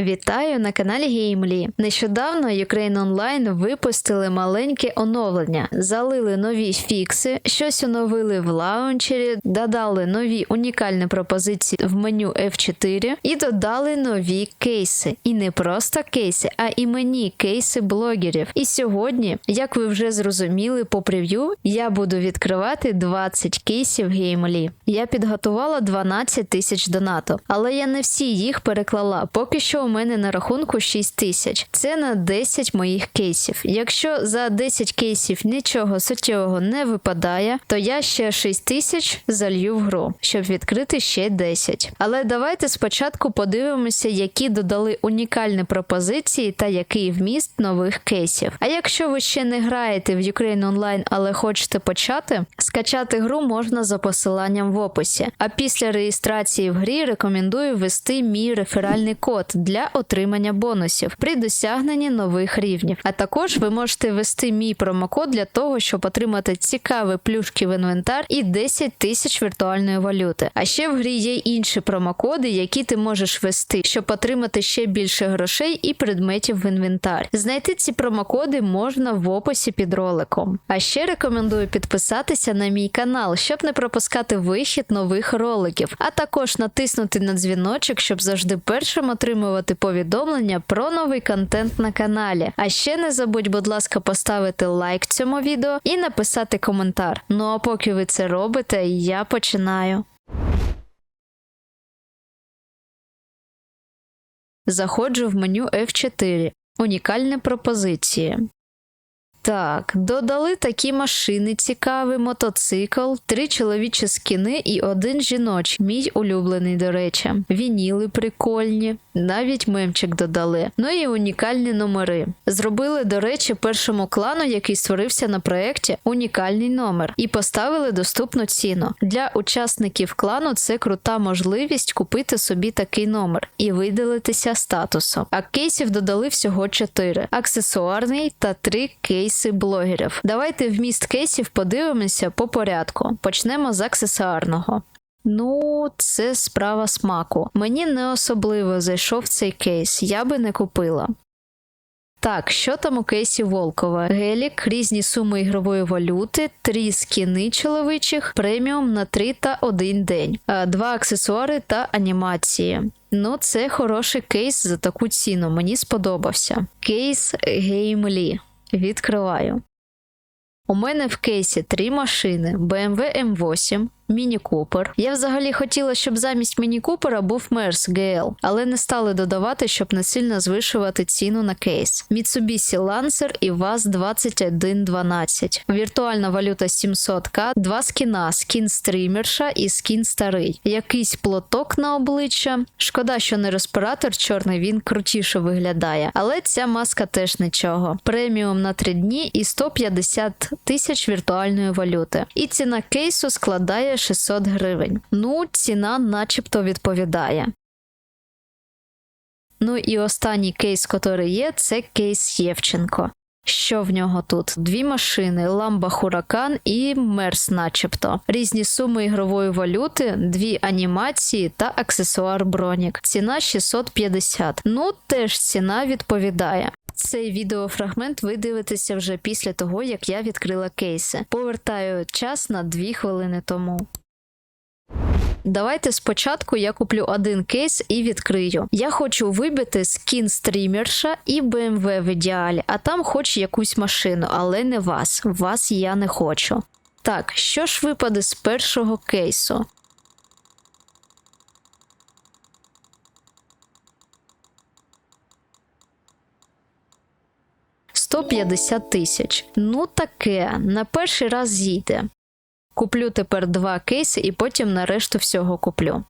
Вітаю на каналі Геймлі. Нещодавно Ukraine Online випустили маленьке оновлення, залили нові фікси, щось оновили в лаунчері, додали нові унікальні пропозиції в меню F4 і додали нові кейси. І не просто кейси, а іменні кейси блогерів. І сьогодні, як ви вже зрозуміли по прев'ю, я буду відкривати 20 кейсів Геймлі. Я підготувала 12 тисяч донату, але я не всі їх переклала. Поки що мене на рахунку 6 тисяч. Це на 10 моїх кейсів. Якщо за 10 кейсів нічого суттєвого не випадає, то я ще 6 тисяч залью в гру, щоб відкрити ще 10. Але давайте спочатку подивимося, які додали унікальні пропозиції та який вміст нових кейсів. А якщо ви ще не граєте в Ukraine Online, але хочете почати, скачати гру можна за посиланням в описі. А після реєстрації в грі рекомендую ввести мій реферальний код для отримання бонусів при досягненні нових рівнів. А також ви можете ввести мій промокод для того, щоб отримати цікаві плюшки в інвентар і 10 тисяч віртуальної валюти. А ще в грі є інші промокоди, які ти можеш ввести, щоб отримати ще більше грошей і предметів в інвентар. Знайти ці промокоди можна в описі під роликом. А ще рекомендую підписатися на мій канал, щоб не пропускати вихід нових роликів, а також натиснути на дзвіночок, щоб завжди першим отримувати повідомлення про новий контент на каналі. А ще не забудь, будь ласка, поставити лайк цьому відео і написати коментар. Ну а поки ви це робите, я починаю. Заходжу в меню F4. Унікальні пропозиції. Так, додали такі машини, цікавий мотоцикл, три чоловічі скіни і один жіночий, мій улюблений, до речі. Вініли прикольні, навіть мемчик додали. Ну і унікальні номери. Зробили, до речі, першому клану, який створився на проєкті, унікальний номер, і поставили доступну ціну. Для учасників клану це крута можливість купити собі такий номер і виділитися статусом. А кейсів додали всього 4. аксесуарний та 3 кейси блогерів. Давайте вміст кейсів подивимося по порядку. Почнемо з аксесуарного. Ну, це справа смаку. Мені не особливо зайшов цей кейс, я би не купила. Так, що там у кейсі Волкова? Гелік, різні суми ігрової валюти, три скіни чоловічих, преміум на 3 та 1 день, два аксесуари та анімації. Ну, це хороший кейс за таку ціну, мені сподобався. Кейс Геймлі. Відкриваю. У мене в кейсі три машини: BMW M8, Міні Купер. Я взагалі хотіла, щоб замість Міні Купера був Мерс GL, але не стали додавати, щоб не сильно звишувати ціну на кейс. Mitsubishi Lancer і VAZ 2112. Віртуальна валюта 700к, два скіна, скін стрімерша і скін старий. Якийсь плоток на обличчя. Шкода, що не респіратор чорний, він крутіше виглядає. Але ця маска теж нічого. Преміум на 3 дні і 150 тисяч віртуальної валюти. І ціна кейсу складає 600 гривень. Ну, ціна начебто відповідає. Ну і останній кейс, який є, це кейс Євченко. Що в нього тут? Дві машини, ламба Хуракан і Мерс, начебто, різні суми ігрової валюти, дві анімації та аксесуар Бронік. Ціна 650. Ну, теж ціна відповідає. Цей відеофрагмент ви дивитеся вже після того, як я відкрила кейси. Повертаю час на 2 хвилини тому. Давайте спочатку я куплю один кейс і відкрию. Я хочу вибити скін стрімерша і BMW в ідеалі, а там хоч якусь машину, але не вас. Вас я не хочу. Так, що ж випаде з першого кейсу? Сто п'ятдесят тисяч. Ну таке, на перший раз зійде. Куплю тепер два кейси і потім на решту всього куплю.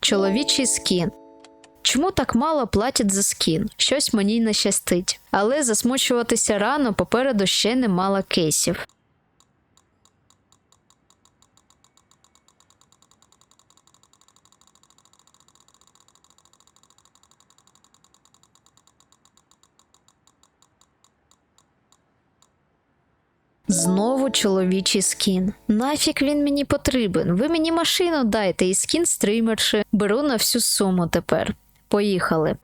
Чоловічий скін. Чому так мало платять за скін? Щось мені не щастить. Але засмучуватися рано попереду ще немало кейсів. Знову чоловічий скін. Нафік він мені потрібен. Ви мені машину дайте і скін стримерши. Беру на всю суму тепер. Поїхали.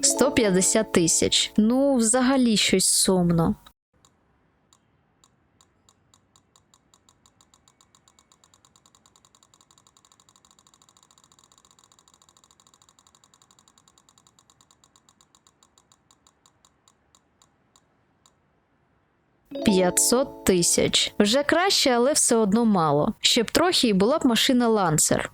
Сто п'ятдесят тисяч. Ну, взагалі щось сумно. П'ятсот тисяч. Вже краще, але все одно мало. Ще б трохи і була б машина лансер.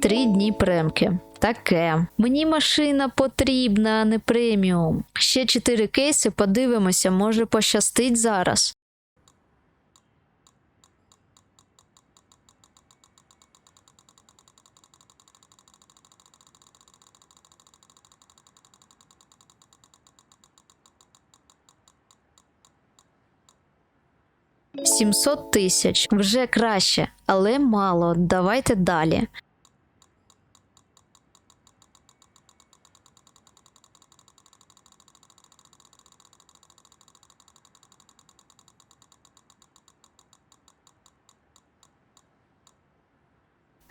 Три дні премки. Таке. Мені машина потрібна, а не преміум. Ще чотири кейси, подивимося, може пощастить зараз. Сімсот тисяч вже краще, але мало. Давайте далі.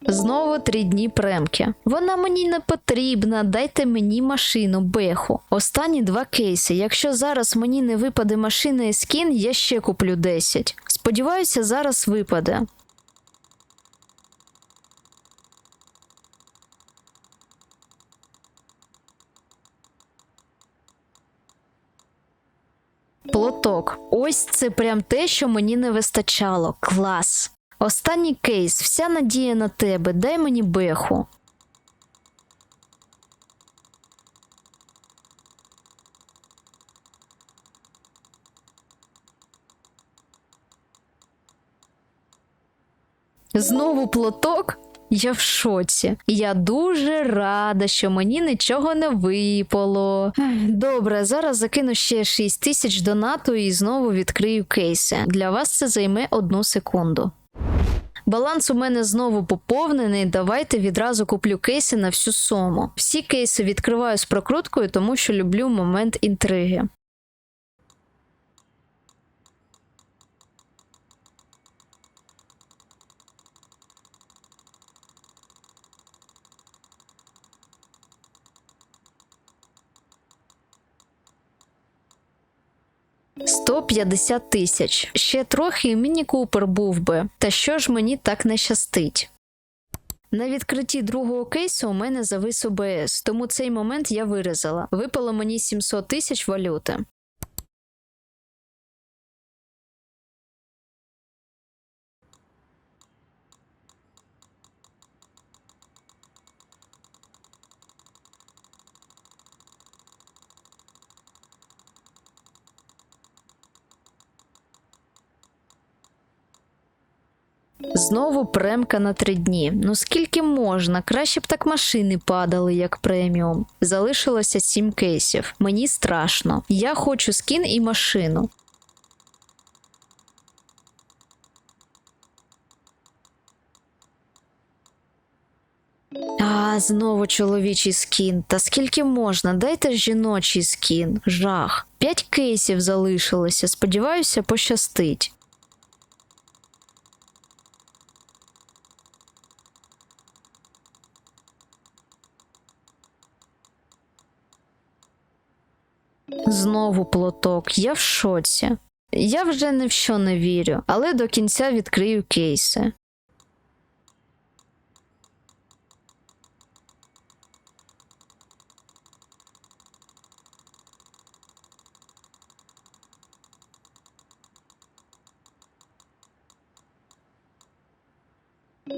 Знову три дні премки. Вона мені не потрібна, дайте мені машину, беху. Останні два кейси. Якщо зараз мені не випаде машина і скін, я ще куплю 10. Сподіваюся, зараз випаде. Плоток. Ось це прям те, що мені не вистачало. Клас. Останній кейс, вся надія на тебе, дай мені беху. Знову плоток? Я в шоці. Я дуже рада, що мені нічого не випало. Добре, зараз закину ще 6 тисяч донату і знову відкрию кейси. Для вас це займе одну секунду. Баланс у мене знову поповнений. Давайте відразу куплю кейси на всю суму. Всі кейси відкриваю з прокруткою, тому що люблю момент інтриги. Сто п'ятдесят тисяч. Ще трохи і міні Купер був би. Та що ж мені так не щастить? На відкритті другого кейсу у мене завис ОБС, тому цей момент я вирізала. Випало мені 700 тисяч валюти. Знову премка на три дні. Ну скільки можна? Краще б так машини падали, як преміум. Залишилося сім кейсів. Мені страшно. Я хочу скін і машину. А, знову чоловічий скін. Та скільки можна? Дайте жіночий скін. Жах. П'ять кейсів залишилося. Сподіваюся, пощастить. Знову плоток, я в шоці. Я вже ні в що не вірю, але до кінця відкрию кейси.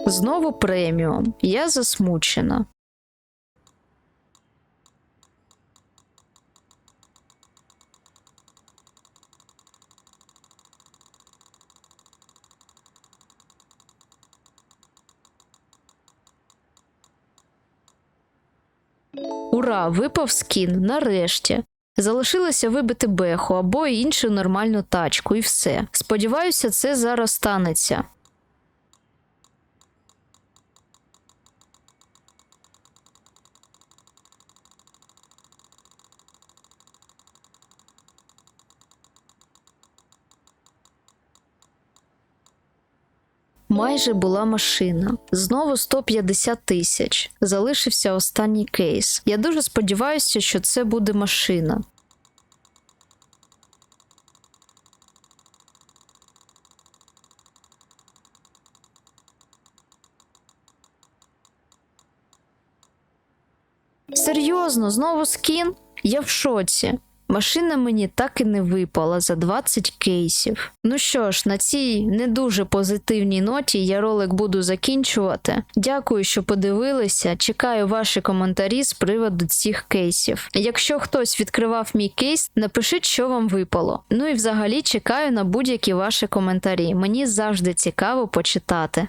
Знову преміум. Я засмучена. Випав скін, нарешті. Залишилося вибити беху або іншу нормальну тачку, і все. Сподіваюся, це зараз станеться. Майже була машина. Знову 150 тисяч. Залишився останній кейс. Я дуже сподіваюся, що це буде машина. Серйозно, знову скін? Я в шоці. Машина мені так і не випала за 20 кейсів. Ну що ж, на цій не дуже позитивній ноті я ролик буду закінчувати. Дякую, що подивилися. Чекаю ваші коментарі з приводу цих кейсів. Якщо хтось відкривав мій кейс, напишіть, що вам випало. Ну і взагалі чекаю на будь-які ваші коментарі. Мені завжди цікаво почитати.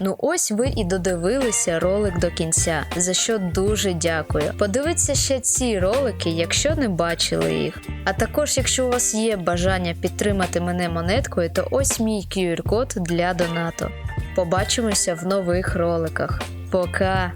Ну ось ви і додивилися ролик до кінця, за що дуже дякую. Подивіться ще ці ролики, якщо не бачили їх. А також, якщо у вас є бажання підтримати мене монеткою, то ось мій QR-код для донату. Побачимося в нових роликах. Пока!